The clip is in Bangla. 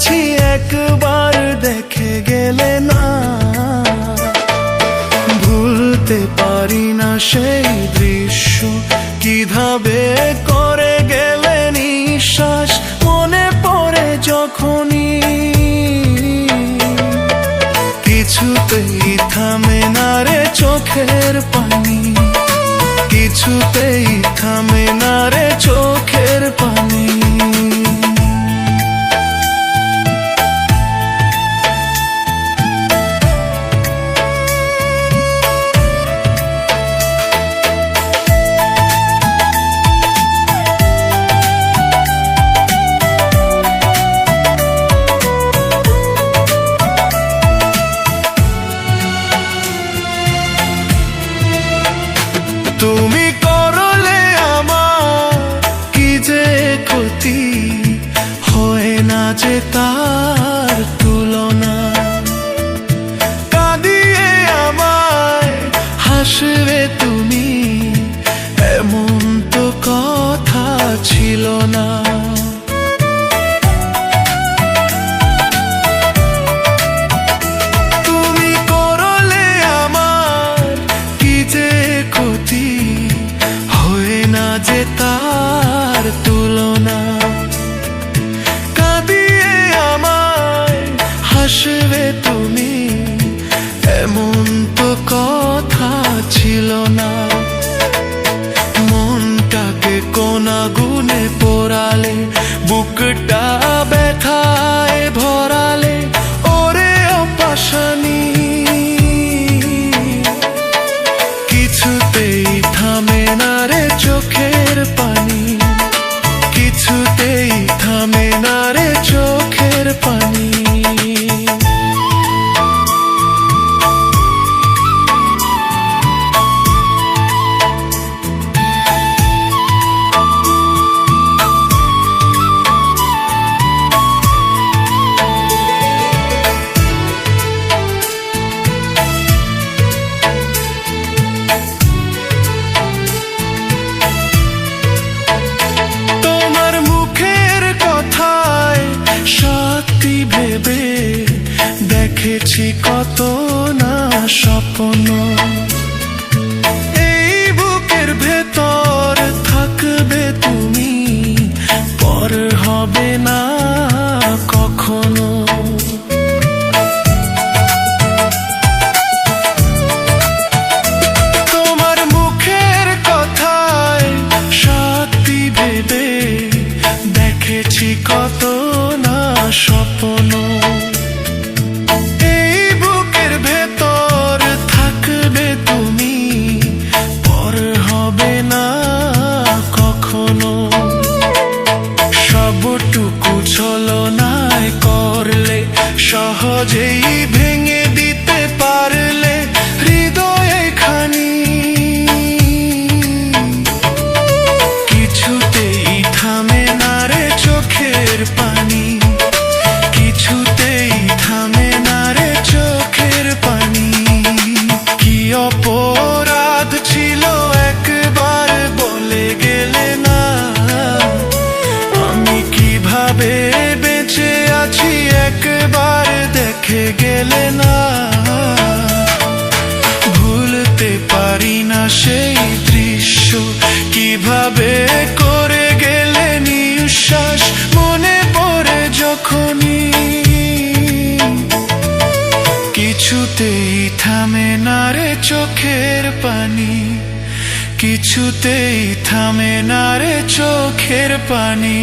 গেছি একবার দেখে গেলে না। ভুলতে পারি না সেই দৃশ্য, কীভাবে করে গেলে নিঃশ্বাস মনে পড়ে যখনই। কিছুতেই থামে না রে চোখের পানি, কিছুতেই ছিল না দেখেছি কত না স্বপ্ন। এই বুকের ভেতর থাকবে তুমি, পর হবে না কখনো। তোমার মুখের কথায় কত না স্বপ্ন। কিছুতেই থামে না রে চোখের পানি।